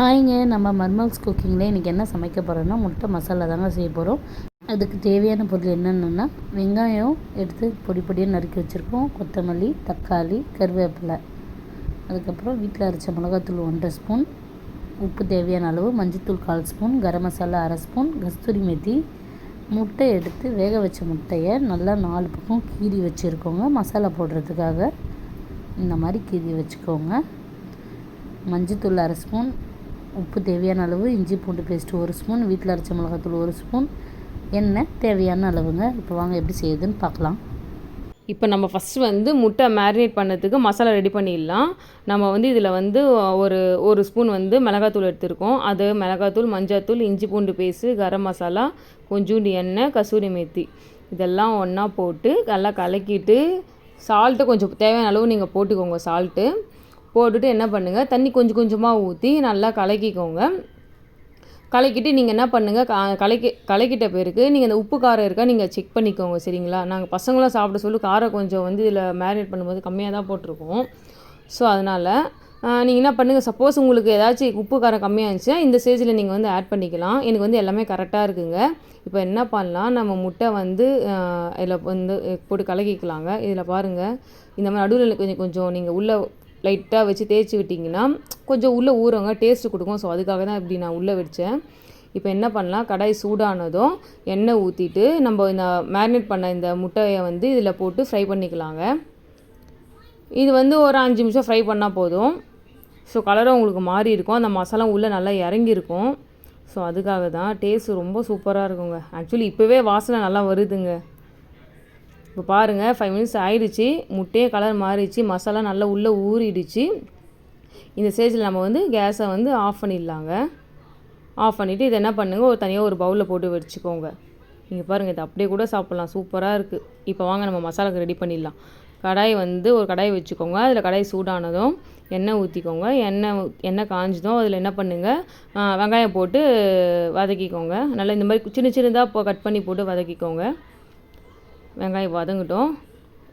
ஹாய்ங்க நம்ம மர்மல்ஸ் குக்கிங்கில் இன்றைக்கி என்ன சமைக்க போகிறோன்னா முட்டை மசாலா தாங்க செய்ய போகிறோம் அதுக்கு தேவையான பொருள் என்னென்னா வெங்காயம் எடுத்து பொடி பொடியாக நறுக்கி வச்சுருக்கோம். கொத்தமல்லி தக்காளி கருவேப்பிலை. அதுக்கப்புறம் வீட்டில் அரைச்ச மிளகாத்தூள் ஒன்றரை ஸ்பூன். உப்பு தேவையான அளவு மஞ்சத்தூள் கால் ஸ்பூன் கரம் மசாலா அரை ஸ்பூன் கஸ்தூரி மெத்தி. முட்டை எடுத்து வேக வச்ச முட்டையை நல்லா நாலு பக்கம் கீறி வச்சுருக்கோங்க மசாலா போடுறதுக்காக. இந்த மாதிரி கீறி வச்சுக்கோங்க. மஞ்சத்தூள் அரை ஸ்பூன் உப்பு தேவையான அளவு இஞ்சி பூண்டு பேஸ்ட்டு ஒரு ஸ்பூன் வீட்டில் அரைச்ச மிளகாத்தூள் ஒரு ஸ்பூன் எண்ணெய் தேவையான அளவுங்க. இப்போ வாங்க எப்படி செய்யுதுன்னு பார்க்கலாம். இப்போ நம்ம ஃபஸ்ட்டு வந்து முட்டை மேரினேட் பண்ணதுக்கு மசாலா ரெடி பண்ணிடலாம். நம்ம வந்து இதில் வந்து ஒரு ஒரு ஸ்பூன் வந்து மிளகாத்தூள் எடுத்திருக்கோம். அது மிளகாத்தூள் மஞ்சாத்தூள் இஞ்சி பூண்டு பேஸ்ட்டு கரம் மசாலா கொஞ்சோண்டு எண்ணெய் கசூரி மேத்தி. இதெல்லாம் ஒன்றா போட்டு நல்லா கலக்கிட்டு சால்ட்டு கொஞ்சம் தேவையான அளவு நீங்கள் போட்டுக்கோங்க சால்ட்டு போட்டுட்டு என்ன பண்ணுங்கள் தண்ணி கொஞ்சம் கொஞ்சமாக ஊற்றி நல்லா கலக்கிக்கோங்க. கலக்கிட்டு நீங்கள் என்ன பண்ணுங்கள் க கலக்கி கலக்கிட்ட பிறகு நீங்கள் அந்த உப்பு காரம் இருக்கா நீங்கள் செக் பண்ணிக்கோங்க சரிங்களா? நாங்கள் பசங்களாம் சாப்பிட சொல்லி காரம் கொஞ்சம் வந்து இதில் மேரினேட் பண்ணும்போது கம்மியாக தான் போட்டிருக்கோம். ஸோ அதனால் நீங்கள் என்ன பண்ணுங்கள் சப்போஸ் உங்களுக்கு ஏதாச்சும் உப்பு காரம் கம்மியாக இருந்துச்சுன்னா இந்த ஸ்டேஜில் நீங்கள் வந்து ஆட் பண்ணிக்கலாம். எனக்கு வந்து எல்லாமே கரெக்டாக இருக்குங்க. இப்போ என்ன பண்ணலாம் நம்ம முட்டை வந்து இதில் வந்து போட்டு கலக்கிக்கலாங்க. இதில் பாருங்கள் இந்த மாதிரி நடுவில் கொஞ்சம் கொஞ்சம் நீங்கள் உள்ளே லைட்டாக வச்சு தேய்ச்சி விட்டிங்கன்னா கொஞ்சம் உள்ளே ஊறவங்க டேஸ்ட்டு கொடுக்கும். ஸோ அதுக்காக தான் இப்படி நான் உள்ளே வச்சேன். இப்போ என்ன பண்ணலாம்? கடாய் சூடானதும் எண்ணெய் ஊற்றிட்டு நம்ம இந்த மேரினேட் பண்ண இந்த முட்டையை வந்து இதில் போட்டு ஃப்ரை பண்ணிக்கலாங்க. இது வந்து ஒரு அஞ்சு நிமிஷம் ஃப்ரை பண்ணால் போதும். ஸோ கலரும் உங்களுக்கு மாறி இருக்கும். அந்த மசாலா உள்ளே நல்லா இறங்கியிருக்கும். ஸோ அதுக்காக தான் டேஸ்ட் ரொம்ப சூப்பராக இருக்குங்க. ஆக்சுவலி இப்போவே வாசனை நல்லா வருதுங்க. இப்போ பாருங்கள் ஃபைவ் மினிட்ஸ் ஆயிடுச்சு. முட்டையே கலர் மாறிடுச்சு. மசாலா நல்லா உள்ளே ஊறிடுச்சு. இந்த ஸ்டேஜில் நம்ம வந்து கேஸை வந்து ஆஃப் பண்ணிடலாங்க. ஆஃப் பண்ணிவிட்டு இதை என்ன பண்ணுங்கள் ஒரு தனியாக ஒரு பவுலில் போட்டு வச்சுக்கோங்க. நீங்கள் பாருங்கள் இதை அப்படியே கூட சாப்பிட்லாம். சூப்பராக இருக்குது இப்போ வாங்க நம்ம மசாலாக்கு ரெடி பண்ணிடலாம். கடாய் வந்து ஒரு கடாய் வச்சுக்கோங்க. அதில் கடாய் சூடானதும் எண்ணெய் ஊற்றிக்கோங்க எண்ணெய் எண்ணெய் காஞ்சதும் அதில் என்ன பண்ணுங்கள் வெங்காயம் போட்டு வதக்கிக்கோங்க. நல்லா இந்த மாதிரி சின்ன சின்னதாக இப்போ கட் பண்ணி போட்டு வதக்கிக்கோங்க. வெங்காயம் வதங்கட்டும்.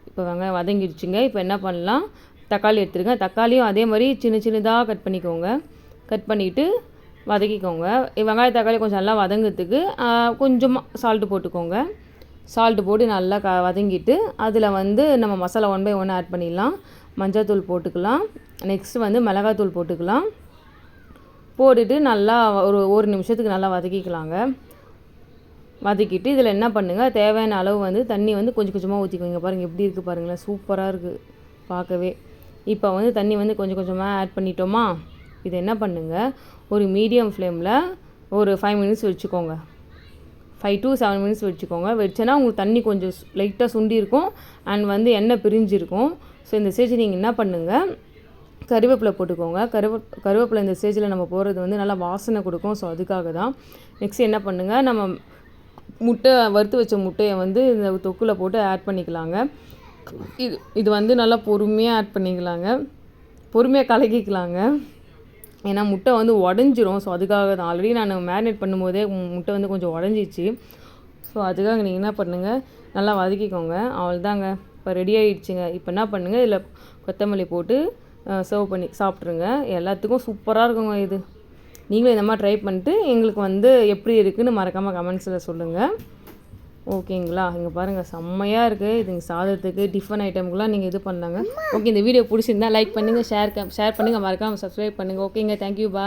இப்போ வெங்காயம் வதங்கிடுச்சுங்க. இப்போ என்ன பண்ணலாம்? தக்காளி எடுத்துருங்க. தக்காளியும் அதே மாதிரி சின்ன சின்னதாக கட் பண்ணிக்கோங்க. கட் பண்ணிவிட்டு வதக்கிக்கோங்க. வெங்காய தக்காளி கொஞ்சம் நல்லா வதங்கிறதுக்கு கொஞ்சமாக சால்ட்டு போட்டுக்கோங்க. சால்ட்டு போட்டு நல்லா க வதங்கிட்டு அதில் வந்து நம்ம masala one by one add பண்ணிடலாம். மஞ்சள் போட்டுக்கலாம். நெக்ஸ்ட்டு வந்து மிளகாத்தூள் போட்டுக்கலாம். போட்டுட்டு நல்லா ஒரு ஒரு நிமிஷத்துக்கு நல்லா வதக்கிக்கலாங்க. வதக்கிட்டு இதில் என்ன பண்ணுங்கள் தேவையான அளவு வந்து தண்ணி வந்து கொஞ்சம் கொஞ்சமாக ஊற்றிக்கோங்க பாருங்கள் எப்படி இருக்குது பாருங்களேன். சூப்பராக இருக்குது பார்க்கவே. இப்போ வந்து தண்ணி வந்து கொஞ்சம் கொஞ்சமாக ஆட் பண்ணிட்டோமா? இதை என்ன பண்ணுங்கள் ஒரு மீடியம் ஃப்ளேமில் ஒரு ஃபைவ் மினிட்ஸ் வச்சுக்கோங்க. ஃபைவ் டு செவன் மினிட்ஸ் வச்சுக்கோங்க. வச்சேன்னா உங்களுக்கு தண்ணி கொஞ்சம் லைட்டாக சுண்டி இருக்கும். அண்ட் வந்து எண்ணெய் பிரிஞ்சிருக்கும். ஸோ இந்த ஸ்டேஜ் நீங்கள் என்ன பண்ணுங்கள் கருவேப்பிலை போட்டுக்கோங்க. கருவே கருவேப்பிலை இந்த ஸ்டேஜில் நம்ம போடுறது வந்து நல்லா வாசனை கொடுக்கும். ஸோ அதுக்காக தான். நெக்ஸ்ட் என்ன பண்ணுங்கள் நம்ம முட்டை வறுத்து வச்ச முட்டையை வந்து இந்த தொக்கில் போட்டு ஆட் பண்ணிக்கலாங்க. இது இது வந்து நல்லா பொறுமையாக ஆட் பண்ணிக்கலாங்க. பொறுமையாக கலக்கிக்கலாங்க. ஏன்னா முட்டை வந்து உடஞ்சிரும். ஸோ அதுக்காக தான். ஆல்ரெடி நான் மேரினேட் பண்ணும்போதே முட்டை வந்து கொஞ்சம் உடஞ்சிச்சு. ஸோ அதுக்காக நீங்கள் என்ன பண்ணுங்கள் நல்லா வதக்கிக்கோங்க. அவ்வளோதாங்க இப்போ ரெடி ஆகிடுச்சிங்க இப்போ என்ன பண்ணுங்கள் இதில் கொத்தமல்லி போட்டு சர்வ் பண்ணி சாப்பிட்ருங்க எல்லாத்துக்கும் சூப்பராக இருக்குங்க இது. நீங்களும் இந்த மாதிரி ட்ரை பண்ணிட்டு எங்களுக்கு வந்து எப்படி இருக்குதுன்னு மறக்காமல் கமெண்ட்ஸில் சொல்லுங்கள் ஓகேங்களா இங்கே பாருங்கள் செம்மையாக இருக்குது இதுங்க சாதத்துக்கு டிஃபன் ஐட்டம்க்குலாம் நீங்கள் இது பண்ணாங்க ஓகே இந்த வீடியோ பிடிச்சிருந்தா லைக் பண்ணுங்கள் ஷேர் ஷேர் பண்ணுங்கள் மறக்காமல் சப்ஸ்கிரைப் பண்ணுங்கள் ஓகேங்க தேங்க்யூ பாய்